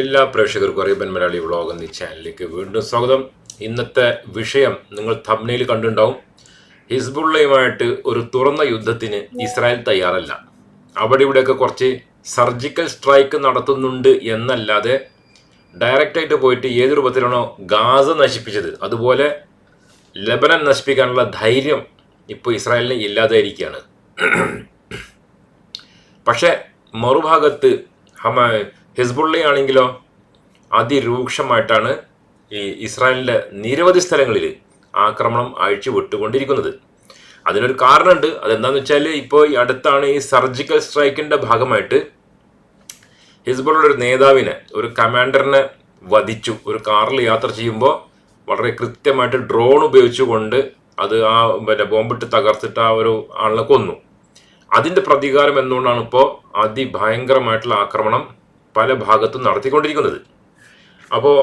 എല്ലാ പ്രേക്ഷകർക്കും അറിയപ്പൻ മലയാളി വ്ളോഗ് എന്നീ ചാനലിലേക്ക് വീണ്ടും സ്വാഗതം. ഇന്നത്തെ വിഷയം നിങ്ങൾ തമ്മിൽ കണ്ടുണ്ടാവും ഹിസ്ബുള്ളയുമായിട്ട് ഒരു തുറന്ന യുദ്ധത്തിന് ഇസ്രായേൽ തയ്യാറല്ല. അവിടെ ഇവിടെയൊക്കെ കുറച്ച് സർജിക്കൽ സ്ട്രൈക്ക് നടത്തുന്നുണ്ട് എന്നല്ലാതെ ഡയറക്റ്റായിട്ട് പോയിട്ട് ഏത് രൂപത്തിലാണോ ഗാസ നശിപ്പിച്ചത് അതുപോലെ ലബനൻ നശിപ്പിക്കാനുള്ള ധൈര്യം ഇപ്പോൾ ഇസ്രായേലിന് ഇല്ലാതായിരിക്കുകയാണ്. പക്ഷേ മറുഭാഗത്ത് ഹമ ഹിസ്ബുള്ളയാണെങ്കിലോ അതിരൂക്ഷമായിട്ടാണ് ഈ ഇസ്രായേലിന്റെ നിരവധി സ്ഥലങ്ങളിൽ ആക്രമണം അഴിച്ചു വിട്ടുകൊണ്ടിരിക്കുന്നത് അതിനൊരു കാരണമുണ്ട്. അതെന്താന്ന് വെച്ചാൽ ഇപ്പോൾ ഈ അടുത്താണ് ഈ സർജിക്കൽ സ്ട്രൈക്കിന്റെ ഭാഗമായിട്ട് ഹിസ്ബുള്ള ഒരു നേതാവിനെ ഒരു കമാൻഡറിനെ വധിച്ചു. ഒരു കാറിൽ യാത്ര ചെയ്യുമ്പോൾ വളരെ കൃത്യമായിട്ട് ഡ്രോൺ ഉപയോഗിച്ചുകൊണ്ട് അത് ആ പിന്നെ ബോംബിട്ട് തകർത്തിട്ട് ആ ഒരു ആളിനെ കൊന്നു. അതിന്റെ പ്രതികാരം എന്തുകൊണ്ടാണ് ഇപ്പോൾ അതിഭയങ്കരമായിട്ടുള്ള ആക്രമണം പല ഭാഗത്തും നടത്തിക്കൊണ്ടിരിക്കുന്നത്. അപ്പോൾ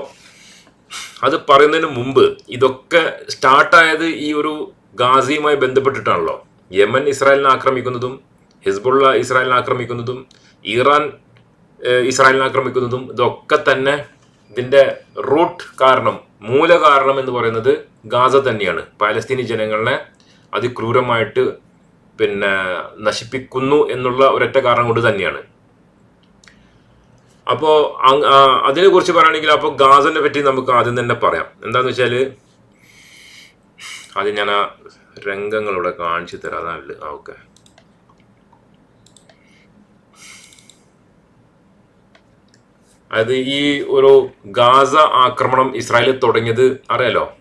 അത് പറയുന്നതിന് മുമ്പ് ഇതൊക്കെ സ്റ്റാർട്ടായത് ഈ ഒരു ഗാസിയുമായി ബന്ധപ്പെട്ടിട്ടാണല്ലോ. യമൻ ഇസ്രായേലിനെ ആക്രമിക്കുന്നതും ഹിസ്ബുള്ള ഇസ്രായേലിനെ ആക്രമിക്കുന്നതും ഇറാൻ ഇസ്രായേലിനെ ആക്രമിക്കുന്നതും ഇതൊക്കെ തന്നെ ഇതിന്റെ റൂട്ട് കാരണം മൂല കാരണം എന്ന് പറയുന്നത് ഗാസ തന്നെയാണ്. പാലസ്തീനി ജനങ്ങളെ അതിക്രൂരമായിട്ട് പിന്നെ നശിപ്പിക്കുന്നു എന്നുള്ള ഒരൊറ്റ കാരണം കൊണ്ട് തന്നെയാണ്. അപ്പോൾ അതിനെ കുറിച്ച് പറയുകയാണെങ്കിൽ അപ്പോൾ ഗാസനെ പറ്റി നമുക്ക് ആദ്യം തന്നെ പറയാം. എന്താന്ന് വെച്ചാൽ ആദ്യം ഞാൻ ആ രംഗങ്ങളിവിടെ കാണിച്ചു തരാം. ഓക്കെ. അതായത് ഈ ഒരു ഗാസ ആക്രമണം ഇസ്രായേലിൽ തുടങ്ങിയത് അറിയാലോ?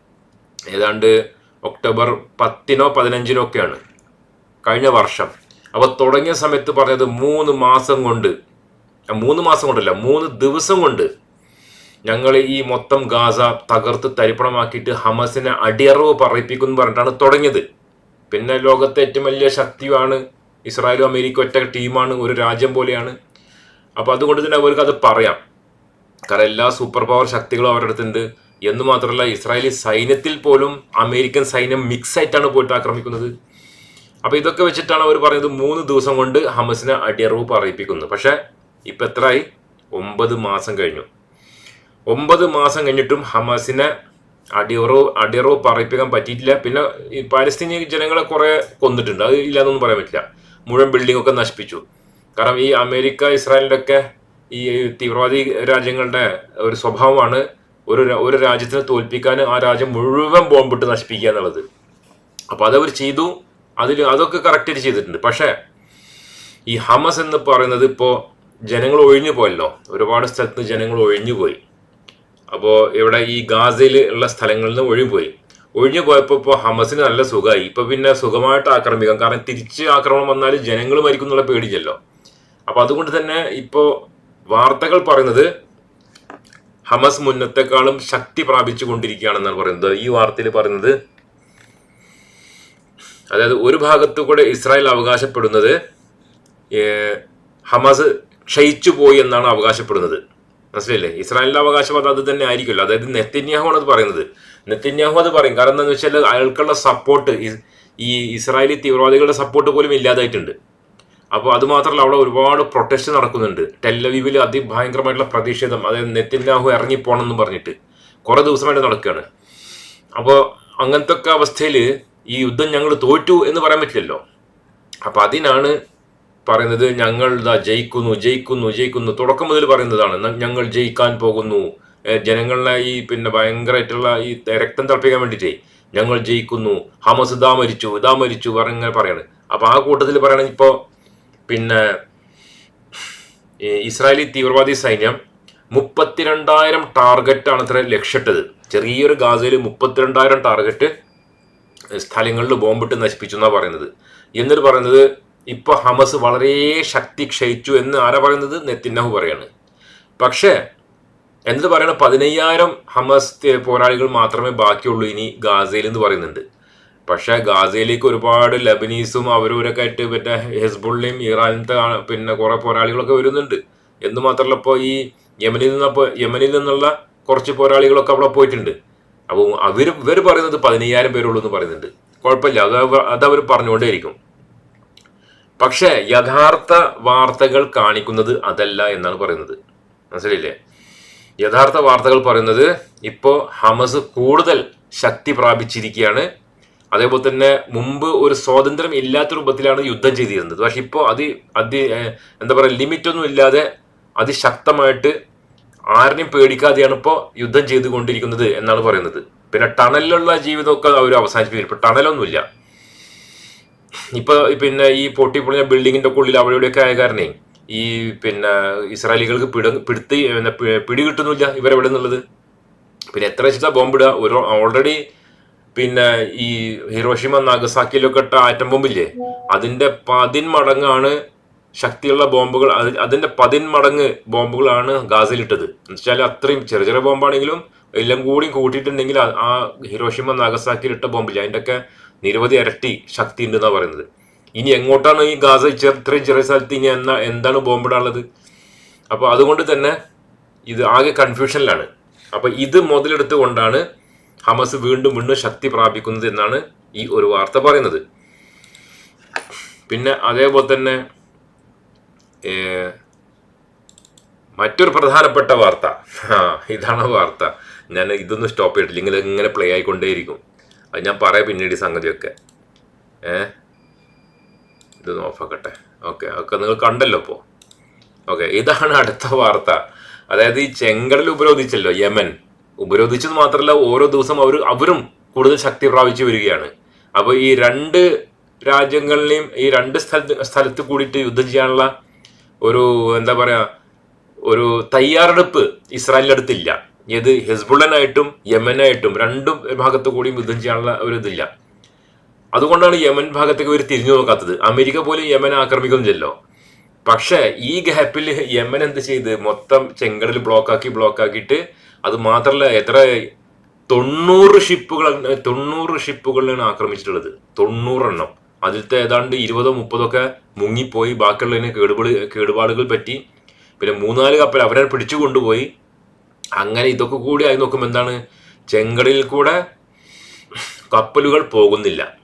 ഏതാണ്ട് ഒക്ടോബർ പത്തിനോ പതിനഞ്ചിനോ ഒക്കെയാണ്. കഴിഞ്ഞ വർഷം. അപ്പോൾ തുടങ്ങിയ സമയത്ത് പറഞ്ഞത് മൂന്ന് മാസം കൊണ്ട് മൂന്ന് മാസം കൊണ്ടല്ല മൂന്ന് ദിവസം കൊണ്ട് ഞങ്ങൾ ഈ മൊത്തം ഗാസ തകർത്ത് തരിപ്പണമാക്കിയിട്ട് ഹമസിനെ അടിയറവ് പറയിപ്പിക്കും എന്ന് പറഞ്ഞിട്ടാണ് തുടങ്ങിയത്. പിന്നെ ലോകത്തെ ഏറ്റവും വലിയ ശക്തിയാണ് ഇസ്രായേലും അമേരിക്ക ഒറ്റ ടീമാണ് ഒരു രാജ്യം പോലെയാണ്. അപ്പോൾ അതുകൊണ്ട് തന്നെ അവർക്ക് അത് പറയാം. കാരണം എല്ലാ സൂപ്പർ പവർ ശക്തികളും അവരുടെ അടുത്തുണ്ട്. എന്ന് മാത്രമല്ല ഇസ്രായേലി സൈന്യത്തിൽ പോലും അമേരിക്കൻ സൈന്യം മിക്സ് ആയിട്ടാണ് പോയിട്ട് ആക്രമിക്കുന്നത്. അപ്പോൾ ഇതൊക്കെ വെച്ചിട്ടാണ് അവർ പറയുന്നത് മൂന്ന് ദിവസം കൊണ്ട് ഹമസിനെ അടിയറവ് പറയിപ്പിക്കുന്നത്. പക്ഷെ ഇപ്പൊ എത്രയായി ഒമ്പത് മാസം കഴിഞ്ഞു. ഒമ്പത് മാസം കഴിഞ്ഞിട്ടും ഹമാസിനെ അടിയറോ അടിയറോ പറയിപ്പിക്കാൻ പറ്റിയിട്ടില്ല. പിന്നെ ഈ പാലസ്തീനി ജനങ്ങളെ കുറെ കൊന്നിട്ടുണ്ട്. അത് ഇല്ലാന്നൊന്നും പറയാൻ പറ്റില്ല. മുഴുവൻ ബിൽഡിംഗ് ഒക്കെ നശിപ്പിച്ചു. കാരണം ഈ അമേരിക്ക ഇസ്രായേലിലൊക്കെ ഈ തീവ്രവാദി രാജ്യങ്ങളുടെ ഒരു സ്വഭാവമാണ് ഒരു ഒരു രാജ്യത്തിനെ തോൽപ്പിക്കാൻ ആ രാജ്യം മുഴുവൻ ബോംബിട്ട് നശിപ്പിക്കുക എന്നുള്ളത്. അപ്പോൾ അതവർ ചെയ്തു. അതിൽ അതൊക്കെ കറക്റ്റായിട്ട് ചെയ്തിട്ടുണ്ട്. പക്ഷേ ഈ ഹമസ് എന്ന് പറയുന്നത് ഇപ്പോൾ ജനങ്ങൾ ഒഴിഞ്ഞു പോയല്ലോ. ഒരുപാട് സ്ഥലത്ത് ജനങ്ങൾ ഒഴിഞ്ഞു പോയി. അപ്പോൾ ഇവിടെ ഈ ഗാസയിൽ ഉള്ള സ്ഥലങ്ങളിൽ നിന്ന് ഒഴിഞ്ഞു പോയി ഒഴിഞ്ഞു പോയപ്പോൾ ഇപ്പോൾ ഹമസിന് നല്ല സുഖമായി. ഇപ്പോൾ പിന്നെ സുഖമായിട്ട് ആക്രമിക്കാം. കാരണം തിരിച്ച് ആക്രമണം വന്നാൽ ജനങ്ങൾ മരിക്കും എന്നുള്ള പേടിച്ചല്ലോ അപ്പോൾ അതുകൊണ്ട് തന്നെ ഇപ്പോൾ വാർത്തകൾ പറയുന്നത് ഹമസ് മുന്നത്തെക്കാളും ശക്തി പ്രാപിച്ചു കൊണ്ടിരിക്കുകയാണെന്നാണ് പറയുന്നത്. ഈ വാർത്തയിൽ പറയുന്നത് അതായത് ഒരു ഭാഗത്തു കൂടെ ഇസ്രായേൽ അവകാശപ്പെടുന്നത് ഹമാസ് ക്ഷയിച്ചു പോയി എന്നാണ് അവകാശപ്പെടുന്നത്. മനസ്സിലല്ലേ ഇസ്രായേലിന്റെ അവകാശവാദം അത് തന്നെ ആയിരിക്കുമല്ലോ. അതായത് നെത്തിന്യാഹു ആണ് അത് പറയുന്നത്. നെത്തിന്യാഹു അത് പറയും. കാരണം എന്താണെന്ന് വെച്ചാൽ അയാൾക്കുള്ള സപ്പോർട്ട് ഈ ഇസ്രായേലി തീവ്രവാദികളുടെ സപ്പോർട്ട് പോലും ഇല്ലാതായിട്ടുണ്ട്. അപ്പോൾ അത് മാത്രമല്ല അവിടെ ഒരുപാട് പ്രൊട്ടസ്റ്റ് നടക്കുന്നുണ്ട്. ടെല്ലവീവിൽ അതിഭയങ്കരമായിട്ടുള്ള പ്രതിഷേധം. അതായത് നെത്തിന്യാഹു ഇറങ്ങിപ്പോണം എന്ന് പറഞ്ഞിട്ട് കുറേ ദിവസമായിട്ട് നടക്കുകയാണ്. അപ്പോൾ അങ്ങനത്തെ ഒക്കെ അവസ്ഥയിൽ ഈ യുദ്ധം ഞങ്ങൾ തോറ്റു എന്ന് പറയാൻ പറ്റില്ലല്ലോ. അപ്പോൾ അതിനാണ് പറയുന്നത് ഞങ്ങൾ ഇതാ ജയിക്കുന്നു ജയിക്കുന്നു ജയിക്കുന്നു. തുടക്കം മുതൽ പറയുന്നതാണ് ഞങ്ങൾ ജയിക്കാൻ പോകുന്നു. ജനങ്ങളെ ഈ പിന്നെ ഭയങ്കരമായിട്ടുള്ള ഈ രക്തം തിളപ്പിക്കാൻ വേണ്ടിയിട്ടേ ഞങ്ങൾ ജയിക്കുന്നു. ഹമസ് ഇതാ മരിച്ചു ഇതാ മരിച്ചു പറഞ്ഞ പറയാണ്. അപ്പൊ ആ കൂട്ടത്തിൽ പറയണെങ്കിൽ ഇപ്പോൾ പിന്നെ ഇസ്രായേലി തീവ്രവാദി സൈന്യം മുപ്പത്തിരണ്ടായിരം ടാർഗറ്റാണ് അത്ര ലക്ഷ്യമിട്ടത്. ചെറിയൊരു ഗാസയിൽ മുപ്പത്തിരണ്ടായിരം ടാർഗറ്റ് സ്ഥലങ്ങളിൽ ബോംബിട്ട് നശിപ്പിച്ചു എന്നാണ് പറയുന്നത്. എന്നിട്ട് പറയുന്നത് ഇപ്പൊ ഹമസ് വളരെ ശക്തി ക്ഷയിച്ചു എന്ന് ആരാ പറയുന്നത്? നെത്തിന്നഹു പറയാണ്. പക്ഷേ എന്നിട്ട് പറയണ പതിനയ്യായിരം ഹമസ് പോരാളികൾ മാത്രമേ ബാക്കിയുള്ളൂ ഇനി ഗാസയിൽ എന്ന് പറയുന്നുണ്ട്. പക്ഷേ ഗാസയിലേക്ക് ഒരുപാട് ലബനീസും അവരവരൊക്കെ ആയിട്ട് പിന്നെ ഹെസ്ബുള്ളിയും ഇറാനത്തെ പിന്നെ കുറേ പോരാളികളൊക്കെ വരുന്നുണ്ട്. എന്ന് മാത്രമല്ല ഇപ്പോൾ ഈ യമനിൽ നിന്നപ്പോൾ യമനിൽ നിന്നുള്ള കുറച്ച് പോരാളികളൊക്കെ അവിടെ പോയിട്ടുണ്ട്. അപ്പോൾ അവർ ഇവർ പറയുന്നത് പതിനയ്യായിരം പേരുള്ളൂ എന്ന് പറയുന്നുണ്ട്. കുഴപ്പമില്ല. അത് അത് അവർ പറഞ്ഞുകൊണ്ടേയിരിക്കും. പക്ഷേ യഥാർത്ഥ വാർത്തകൾ കാണിക്കുന്നത് അതല്ല എന്നാണ് പറയുന്നത്. മനസ്സിലില്ലേ യഥാർത്ഥ വാർത്തകൾ പറയുന്നത് ഇപ്പോൾ ഹമസ് കൂടുതൽ ശക്തി പ്രാപിച്ചിരിക്കുകയാണ്. അതേപോലെ തന്നെ മുമ്പ് ഒരു സ്വാതന്ത്ര്യം ഇല്ലാത്ത രൂപത്തിലാണ് യുദ്ധം ചെയ്തിരുന്നത്. പക്ഷെ ഇപ്പോൾ അത് അതി എന്താ പറയുക ലിമിറ്റൊന്നും ഇല്ലാതെ അതിശക്തമായിട്ട് ആരെയും പേടിക്കാതെയാണ് ഇപ്പോൾ യുദ്ധം ചെയ്തുകൊണ്ടിരിക്കുന്നത് എന്നാണ് പറയുന്നത്. പിന്നെ ടണലിലുള്ള ജീവിതമൊക്കെ അവർ അവസാനിപ്പിക്കും ഇപ്പോൾ ടണലൊന്നുമില്ല. ഇപ്പൊ പിന്നെ ഈ പൊട്ടിപ്പൊളിഞ്ഞ ബിൽഡിങ്ങിന്റെ ഉള്ളിൽ അവിടെ ഇവിടെയൊക്കെ ആയ കാരണേ ഈ പിന്നെ ഇസ്രായേലികൾക്ക് പിട പിടുത്തി പിടികിട്ടുന്നില്ല പിടി കിട്ടുന്നില്ല ഇവരെവിടെ നിന്നുള്ളത് പിന്നെ എത്ര വെച്ചിട്ടാ ബോംബിടുക ഒരു ഓൾറെഡി പിന്നെ ഈ ഹിറോഷിമ നാഗസാക്കിയിലൊക്കെ ഇട്ട ആറ്റം ബോംബില്ലേ? അതിന്റെ പതിന്മടങ്ങാണ് ശക്തിയുള്ള ബോംബുകൾ. അതിന്റെ പതിന്മടങ്ങ് ബോംബുകളാണ് ഗാസയിലിട്ടത്. എന്നുവെച്ചാൽ അത്രയും ചെറിയ ചെറിയ ബോംബാണെങ്കിലും എല്ലാം കൂടി കൂട്ടിയിട്ടുണ്ടെങ്കിൽ ആ- ഹിറോഷിമ നാഗസാക്കിയിലിട്ട ബോംബില്ലേ? അതിന്റെ ഒക്കെ നിരവധി ഇരട്ടി ശക്തി ഉണ്ടെന്നാണ് പറയുന്നത്. ഇനി എങ്ങോട്ടാണ് ഈ ഗാസ ഇത്രയും ചെറിയ സ്ഥലത്ത് ഇനി എന്നാ എന്താണ് ബോംബിടാനുള്ളത്? അപ്പോൾ അതുകൊണ്ട് തന്നെ ഇത് ആകെ കൺഫ്യൂഷനിലാണ് അപ്പോൾ ഇത് മുതലെടുത്തുകൊണ്ടാണ് ഹമസ് വീണ്ടും വീണ്ടും ശക്തി പ്രാപിക്കുന്നത് എന്നാണ് ഈ ഒരു വാർത്ത പറയുന്നത്. പിന്നെ അതേപോലെ തന്നെ മറ്റൊരു പ്രധാനപ്പെട്ട വാർത്ത. ഇതാണ് വാർത്ത. ഞാൻ ഇതൊന്നും സ്റ്റോപ്പ് ചെയ്തിട്ടില്ല. ഇങ്ങനെ ഇങ്ങനെ പ്ലേ ആയിക്കൊണ്ടേയിരിക്കും. അത് ഞാൻ പറയാം പിന്നീട് സംഗതിയൊക്കെ. ഏ? ഇത് ഓഫാക്കട്ടെ. ഓക്കെ ഒക്കെ നിങ്ങൾ കണ്ടല്ലോ ഇപ്പോൾ ഓക്കെ ഇതാണ് അടുത്ത വാർത്ത. അതായത് ഈ ചെങ്കടൽ ഉപരോധിച്ചല്ലോ യമൻ. ഉപരോധിച്ചത് മാത്രമല്ല ഓരോ ദിവസം അവർ അവരും കൂടുതൽ ശക്തി പ്രാപിച്ചു വരികയാണ്. അപ്പോൾ ഈ രണ്ട് രാജ്യങ്ങളിലെയും ഈ രണ്ട് സ്ഥലത്ത് സ്ഥലത്ത് കൂടിയിട്ട് യുദ്ധം ചെയ്യാനുള്ള ഒരു എന്താ പറയുക ഒരു തയ്യാറെടുപ്പ് ഇസ്രായേലിന്റെ അടുത്തില്ല ഏത് ഹെസ്ബുള്ളനായിട്ടും യമനായിട്ടും രണ്ടും ഭാഗത്തു കൂടിയും യുദ്ധം ചെയ്യാനുള്ള ഒരു ഇതില്ല. അതുകൊണ്ടാണ് യമൻ ഭാഗത്തേക്ക് ഇവർ തിരിഞ്ഞു നോക്കാത്തത്. അമേരിക്ക പോലും യമൻ ആക്രമിക്കുന്നില്ലല്ലോ. പക്ഷേ ഈ ഗ്യാപ്പിൽ യമൻ എന്ത് ചെയ്ത്? മൊത്തം ചെങ്കടൽ ബ്ലോക്കാക്കി ബ്ലോക്കാക്കിയിട്ട് അത് മാത്രമല്ല എത്ര തൊണ്ണൂറ് ഷിപ്പുകൾ തൊണ്ണൂറ് ഷിപ്പുകളിലാണ് ആക്രമിച്ചിട്ടുള്ളത്. തൊണ്ണൂറെണ്ണം. അതിലത്തെ ഏതാണ്ട് ഇരുപതോ മുപ്പതോ ഒക്കെ മുങ്ങിപ്പോയി. ബാക്കിയുള്ളതിന് കേടുപാട് കേടുപാടുകൾ പറ്റി. പിന്നെ മൂന്നാൽ കപ്പൽ അവരെ പിടിച്ചു കൊണ്ടുപോയി. അങ്ങനെ ഇതൊക്കെ കൂടി ആയി നോക്കുമ്പോൾ എന്താണ്? ചെങ്കടലിൽ കൂടെ കപ്പലുകൾ പോകുന്നില്ല.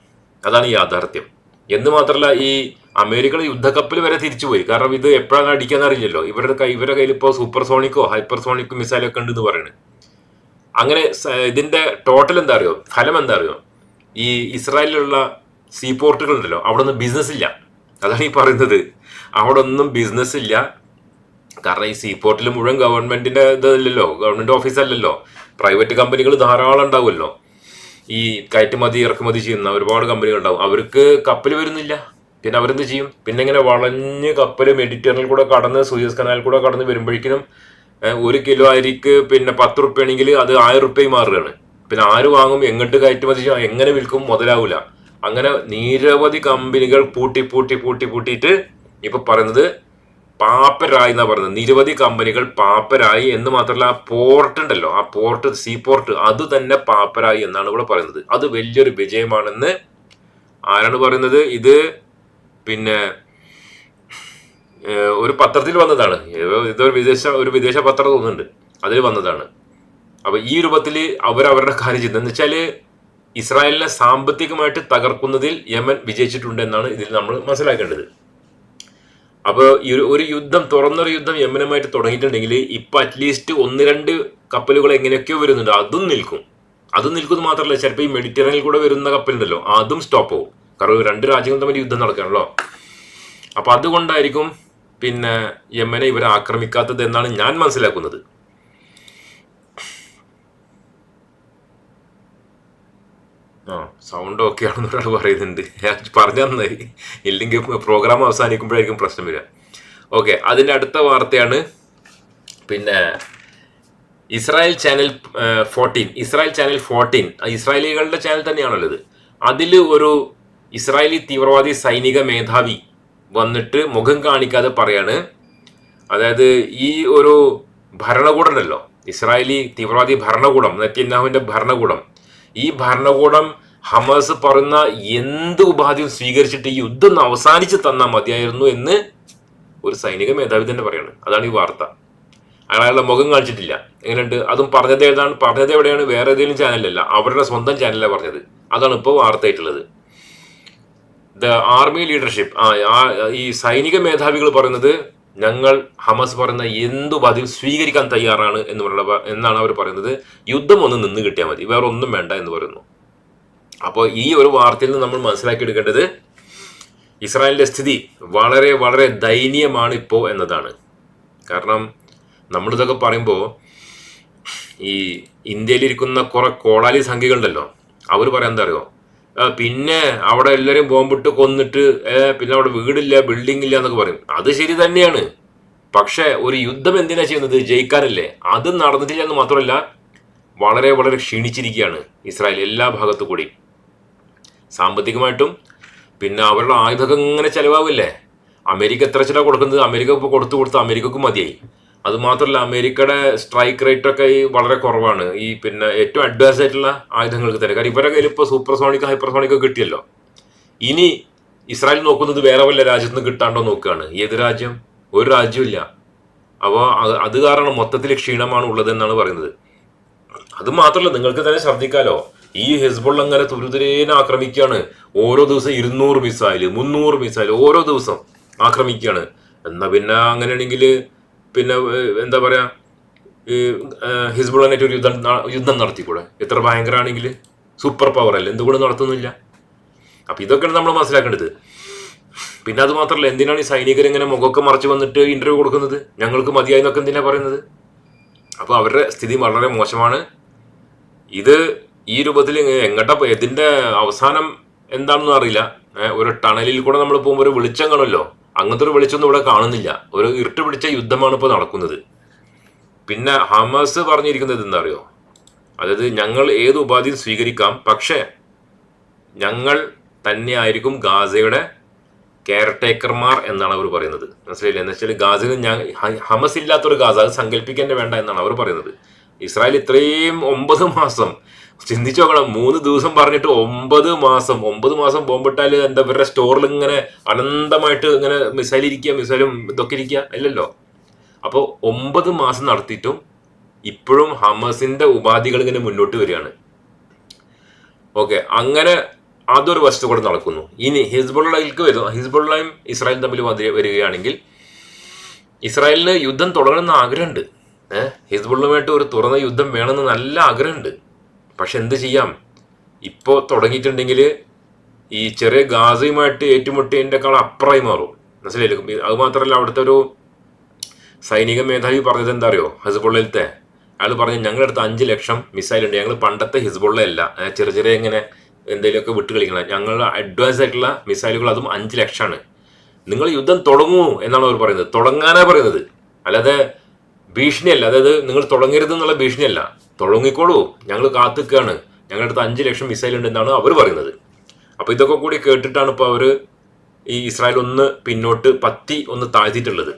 അതാണ് യാഥാർത്ഥ്യം. എന്ന് മാത്രമല്ല ഈ അമേരിക്കൻ യുദ്ധക്കപ്പൽ വരെ തിരിച്ചുപോയി കാരണം ഇത് എപ്പോഴാണ് അടിക്കാന്ന് അറിയില്ലല്ലോ. ഇവരുടെ കൈ ഇവരുടെ കയ്യിൽ ഇപ്പോൾ സൂപ്പർ സോണിക്കോ ഹൈപ്പർ സോണിക്കോ മിസൈലൊക്കെ ഉണ്ടെന്ന് പറയുന്നത് അങ്ങനെ ഇതിന്റെ ടോട്ടൽ എന്താ അറിയോ? ഫലം എന്താ അറിയോ? ഈ ഇസ്രായേലിലുള്ള സീ പോർട്ടുകൾ ഉണ്ടല്ലോ. അവിടെ ഒന്നും ബിസിനസ് ഇല്ല. അതാണ് ഈ പറയുന്നത്. അവിടെ ഒന്നും ബിസിനസ് ഇല്ല. കാരണം ഈ സീപോർട്ടിൽ മുഴുവൻ ഗവൺമെന്റിന്റെ ഇതല്ലല്ലോ ഗവൺമെന്റ് ഓഫീസ് അല്ലല്ലോ. പ്രൈവറ്റ് കമ്പനികൾ ധാരാളം ഉണ്ടാവുമല്ലോ. ഈ കയറ്റുമതി ഇറക്കുമതി ചെയ്യുന്ന ഒരുപാട് കമ്പനികൾ ഉണ്ടാവും. അവർക്ക് കപ്പൽ വരുന്നില്ല. പിന്നെ അവരെന്ത് ചെയ്യും? പിന്നെ ഇങ്ങനെ വളഞ്ഞ് കപ്പൽ മെഡിറ്ററിനിൽ കൂടെ കടന്ന് സൂയസ് കനാലിൽ കൂടെ കടന്ന് വരുമ്പോഴേക്കും ഒരു കിലോ അരിക്ക് പിന്നെ പത്ത് റുപ്യ ആണെങ്കിൽ അത് ആയിരം റുപ്യയും മാറുകയാണ്. പിന്നെ ആര് വാങ്ങും? എങ്ങോട്ട് കയറ്റുമതി ചെയ്യും? എങ്ങനെ വിൽക്കും? മുതലാവൂല. അങ്ങനെ നിരവധി കമ്പനികൾ പൂട്ടി പൂട്ടി പൂട്ടി പൂട്ടിയിട്ട് ഇപ്പൊ പറയുന്നത് പാപ്പരായി എന്നാ പറയുന്നത്. നിരവധി കമ്പനികൾ പാപ്പരായി എന്ന് മാത്രമല്ല ആ പോർട്ട് ഉണ്ടല്ലോ. ആ പോർട്ട് സീ പോർട്ട് അത് തന്നെ പാപ്പരായി എന്നാണ് ഇവിടെ പറയുന്നത്. അത് വലിയൊരു വിജയമാണെന്ന് ആരാണ് പറയുന്നത്? ഇത് പിന്നെ ഒരു പത്രത്തിൽ വന്നതാണ്. ഇതൊരു വിദേശ ഒരു വിദേശ പത്രം തോന്നുന്നുണ്ട്. അതിൽ വന്നതാണ്. അപ്പൊ ഈ രൂപത്തിൽ അവർ അവരുടെ കാര്യം ചെയ്യുന്നത്. എന്ന് വെച്ചാൽ ഇസ്രായേലിനെ സാമ്പത്തികമായിട്ട് തകർക്കുന്നതിൽ യമൻ വിജയിച്ചിട്ടുണ്ട് എന്നാണ് ഇതിൽ നമ്മൾ മനസ്സിലാക്കേണ്ടത്. അപ്പോൾ ഒരു യുദ്ധം തുറന്നൊരു യുദ്ധം യമനുമായിട്ട് തുടങ്ങിയിട്ടുണ്ടെങ്കിൽ ഇപ്പം അറ്റ്ലീസ്റ്റ് ഒന്ന് രണ്ട് കപ്പലുകൾ എങ്ങനെയൊക്കെയോ വരുന്നുണ്ട്. അതും നിൽക്കും. അതും നിൽക്കുന്നത് മാത്രമല്ല ചിലപ്പോൾ ഈ മെഡിറ്ററേനിൽ കൂടെ വരുന്ന കപ്പലുണ്ടല്ലോ അതും സ്റ്റോപ്പ് ആവും. കാരണം രണ്ട് രാജ്യങ്ങൾ തമ്മിൽ യുദ്ധം നടക്കുകയാണല്ലോ. അപ്പോൾ അതുകൊണ്ടായിരിക്കും പിന്നെ യമനെ ഇവരെ ആക്രമിക്കാത്തത് എന്നാണ് ഞാൻ മനസ്സിലാക്കുന്നത്. ആ സൗണ്ട് ഓക്കെ ആണെന്ന് ഒരാൾ പറയുന്നുണ്ട്. പറഞ്ഞാൽ പറഞ്ഞു തന്നായി ഇല്ലെങ്കിൽ പ്രോഗ്രാം അവസാനിക്കുമ്പോഴായിരിക്കും പ്രശ്നം വരിക. ഓക്കെ അതിന്റെ അടുത്ത വാർത്തയാണ്. പിന്നെ Israel channel fourteen Israel channel fourteen ഇസ്രായേലികളുടെ channel തന്നെയാണല്ലോ ഇത്. അതിൽ ഒരു ഇസ്രായേലി തീവ്രവാദി സൈനിക മേധാവി വന്നിട്ട് മുഖം കാണിക്കാതെ പറയാണ്. അതായത് ഈ ഒരു ഭരണകൂടമുണ്ടല്ലോ ഇസ്രായേലി തീവ്രവാദി ഭരണകൂടം നെറ്റിന്നാഹുവിന്റെ ഭരണകൂടം. ഈ ഭരണകൂടം ഹമാസ് പറയുന്ന എന്ത് ഉപാധിയും സ്വീകരിച്ചിട്ട് ഈ യുദ്ധം അവസാനിച്ച് തന്നാൽ മതിയായിരുന്നു എന്ന് ഒരു സൈനിക മേധാവി തന്നെ പറയാണ്. അതാണ് ഈ വാർത്ത. അയാളുടെ മുഖം കാണിച്ചിട്ടില്ല. എങ്ങനെയുണ്ട്? അതും പറഞ്ഞത് ഏതാണ്? പറഞ്ഞത് എവിടെയാണ്? വേറെ ഏതെങ്കിലും ചാനലല്ല അവരുടെ സ്വന്തം ചാനലാണ് പറഞ്ഞത്. അതാണ് ഇപ്പോൾ വാർത്തയായിട്ടുള്ളത്. ദ ആർമി ലീഡർഷിപ്പ് ആ- ഈ സൈനിക മേധാവികൾ പറയുന്നത് ഞങ്ങൾ ഹമസ് പറയുന്ന എന്തു ബാധ്യം സ്വീകരിക്കാൻ തയ്യാറാണ് എന്ന് പറയുന്ന എന്നാണ് അവർ പറയുന്നത്. യുദ്ധം ഒന്ന് നിന്ന് കിട്ടിയാൽ മതി. വേറെ ഒന്നും വേണ്ട എന്ന് പറയുന്നു. അപ്പോൾ ഈ ഒരു വാർത്തയിൽ നിന്ന് നമ്മൾ മനസ്സിലാക്കിയെടുക്കേണ്ടത് ഇസ്രായേലിന്റെ സ്ഥിതി വളരെ വളരെ ദയനീയമാണ് ഇപ്പോൾ എന്നതാണ്. കാരണം നമ്മളിതൊക്കെ പറയുമ്പോൾ ഈ ഇന്ത്യയിലിരിക്കുന്ന കുറെ കോടാലി സംഖ്യകളുണ്ടല്ലോ. അവർ പറയാൻ എന്താ അറിയോ? പിന്നെ അവിടെ എല്ലാവരും ബോംബിട്ട് കൊന്നിട്ട് പിന്നെ അവിടെ വീടില്ല ബിൽഡിംഗ് ഇല്ല എന്നൊക്കെ പറയും. അത് ശരി തന്നെയാണ്. പക്ഷേ ഒരു യുദ്ധം എന്തിനാ ചെയ്യുന്നത്? ജയിക്കാനല്ലേ. അത് നടന്നിട്ടില്ല എന്ന് മാത്രമല്ല വളരെ വളരെ ക്ഷീണിച്ചിരിക്കുകയാണ് ഇസ്രായേൽ എല്ലാ ഭാഗത്തു കൂടി. സാമ്പത്തികമായിട്ടും പിന്നെ അവരുടെ ആയുധമൊക്കെ ഇങ്ങനെ ചിലവാകില്ലേ അമേരിക്ക എത്ര ചില കൊടുക്കുന്നത്? അമേരിക്ക ഇപ്പോൾ കൊടുത്തു കൊടുത്ത് അമേരിക്കക്കും മതിയായി. അത് മാത്രമല്ല അമേരിക്കയുടെ സ്ട്രൈക്ക് റേറ്റ് ഒക്കെ ഈ വളരെ കുറവാണ്. ഈ പിന്നെ ഏറ്റവും അഡ്വാൻസ് ആയിട്ടുള്ള ആയുധങ്ങൾക്ക് തന്നെ. കാരണം ഇവരുടെ കയ്യിൽ ഇപ്പോൾ സൂപ്പർസോണിക് ഹൈപ്പർസോണിക് കിട്ടിയല്ലോ. ഇനി ഇസ്രായേൽ നോക്കുന്നത് വേറെ വല്ല രാജ്യത്ത് നിന്ന് കിട്ടാണ്ടോ നോക്കുകയാണ്. ഏത് രാജ്യം? ഒരു രാജ്യമില്ല അപ്പോൾ അത് കാരണം മൊത്തത്തിൽ ക്ഷീണമാണ് ഉള്ളതെന്നാണ് പറയുന്നത്. അത് മാത്രമല്ല നിങ്ങൾക്ക് തന്നെ ശ്രദ്ധിക്കാലോ ഈ ഹിസ്ബുൾ അങ്ങനെ തുരുതുരേനെ ആക്രമിക്കുകയാണ്. ഓരോ ദിവസം ഇരുന്നൂറ് മിസൈൽ മുന്നൂറ് മിസൈൽ ഓരോ ദിവസം ആക്രമിക്കുകയാണ്. എന്നാൽ പിന്നെ അങ്ങനെയാണെങ്കിൽ പിന്നെ എന്താ പറയാ ഈ ഹിസ്ബുള്ളനായിട്ട് ഒരു യുദ്ധം യുദ്ധം നടത്തിക്കൂടെ? എത്ര ഭയങ്കരമാണെങ്കിൽ സൂപ്പർ പവർ അല്ലേ എന്തുകൊണ്ട് നടത്തുന്നില്ല? അപ്പൊ ഇതൊക്കെയാണ് നമ്മൾ മനസ്സിലാക്കേണ്ടത്. പിന്നെ അത് മാത്രമല്ല എന്തിനാണ് ഈ സൈനികർ ഇങ്ങനെ മുഖമൊക്കെ മറച്ചു വന്നിട്ട് ഇന്റർവ്യൂ കൊടുക്കുന്നത്? ഞങ്ങൾക്ക് മതിയായി എന്നൊക്കെ എന്തിനാ പറയുന്നത്? അപ്പോൾ അവരുടെ സ്ഥിതി വളരെ മോശമാണ്. ഇത് ഈ രൂപത്തിൽ എങ്ങോട്ടാ ഇതിന്റെ അവസാനം എന്താണെന്ന് അറിയില്ല ഒരു ടണലിൽ കൂടെ നമ്മൾ പോകുമ്പോൾ ഒരു വെളിച്ചം കാണുമല്ലോ? അങ്ങനത്തെ ഒരു വെളിച്ചമൊന്നും ഇവിടെ കാണുന്നില്ല. ഒരു ഇരുട്ട് പിടിച്ച യുദ്ധമാണ് ഇപ്പോൾ നടക്കുന്നത്. പിന്നെ ഹമാസ് പറഞ്ഞിരിക്കുന്നത് എന്താ അറിയോ അതായത് ഞങ്ങൾ ഏത് ഉപാധിയും സ്വീകരിക്കാം പക്ഷേ ഞങ്ങൾ തന്നെയായിരിക്കും ഗാസയുടെ കെയർ ടേക്കർമാർ എന്നാണ് അവർ പറയുന്നത്. മനസ്സിലായില്ലേ? എന്ന് വെച്ചാൽ ഗാസയിൽ ഞാൻ ഹമസ് ഇല്ലാത്തൊരു ഗാസ അത് സങ്കല്പിക്കേണ്ട വേണ്ട എന്നാണ് അവർ പറയുന്നത്. ഇസ്രായേൽ ഇത്രയും ഒമ്പത് മാസം. ചിന്തിച്ചു നോക്കണം മൂന്ന് ദിവസം പറഞ്ഞിട്ട് ഒമ്പത് മാസം. ഒമ്പത് മാസം ബോംബിട്ടാൽ എന്താ ഇവരുടെ സ്റ്റോറിൽ ഇങ്ങനെ അനന്തമായിട്ട് ഇങ്ങനെ മിസൈൽ ഇരിക്കുക മിസൈലും ഇതൊക്കെ ഇരിക്കുക അല്ലല്ലോ അപ്പോൾ ഒമ്പത് മാസം നടത്തിയിട്ടും ഇപ്പോഴും ഹമസിന്റെ ഉപാധികൾ ഇങ്ങനെ മുന്നോട്ട് വരികയാണ്. ഓക്കെ അങ്ങനെ അതൊരു വശത്ത് കൂടെ നടക്കുന്നു. ഇനി ഹിസ്ബുള്ളയിലേക്ക് വരുന്നു. ഹിസ്ബുള്ളയും ഇസ്രായേലും തമ്മിൽ വരികയാണെങ്കിൽ ഇസ്രായേലിന് യുദ്ധം തുടങ്ങണമെന്ന് ആഗ്രഹമുണ്ട്. ഹിസ്ബുള്ളുമായിട്ട് ഒരു തുറന്ന യുദ്ധം വേണമെന്ന് നല്ല ആഗ്രഹമുണ്ട്. പക്ഷെ എന്ത് ചെയ്യാം? ഇപ്പോൾ തുടങ്ങിയിട്ടുണ്ടെങ്കിൽ ഈ ചെറിയ ഗാസയുമായിട്ട് ഏറ്റുമുട്ടിയതിന്റെക്കാൾ അപ്പുറമായി മാറും. മനസ്സിലായി അത് മാത്രമല്ല അവിടുത്തെ ഒരു സൈനിക മേധാവി പറഞ്ഞത് എന്താ അറിയോ ഹിസ്ബുള്ളയിലത്തെ. അയാൾ പറഞ്ഞു ഞങ്ങളുടെ അടുത്ത് അഞ്ച് ലക്ഷം മിസൈൽ ഉണ്ട് ഞങ്ങൾ പണ്ടത്തെ ഹിസ്ബുള്ള അല്ല ഏ, ചെറിയ ചെറിയ ഇങ്ങനെ എന്തെങ്കിലുമൊക്കെ വിട്ട് കളിക്കണം ഞങ്ങളുടെ അഡ്വാൻസ് ആയിട്ടുള്ള മിസൈലുകൾ അതും അഞ്ച് ലക്ഷമാണ്. നിങ്ങൾ യുദ്ധം തുടങ്ങൂ എന്നാണ് അവർ പറയുന്നത്. തുടങ്ങാനാണ് പറയുന്നത്. അല്ലാതെ ഭീഷണിയല്ല. അതായത് നിങ്ങൾ തുടങ്ങരുത് എന്നുള്ള ഭീഷണിയല്ല. തുടങ്ങിക്കോളൂ. ഞങ്ങൾ കാത്തുക്കാണ്. ഞങ്ങളുടെ അടുത്ത് അഞ്ച് ലക്ഷം മിസൈൽ ഉണ്ട് എന്നാണ് അവർ പറയുന്നത്. അപ്പോൾ ഇതൊക്കെ കൂടി കേട്ടിട്ടാണ് ഇപ്പോൾ അവർ ഈ ഇസ്രായേൽ ഒന്ന് പിന്നോട്ട് പത്തി ഒന്ന് താഴ്ത്തിയിട്ടുള്ളത്.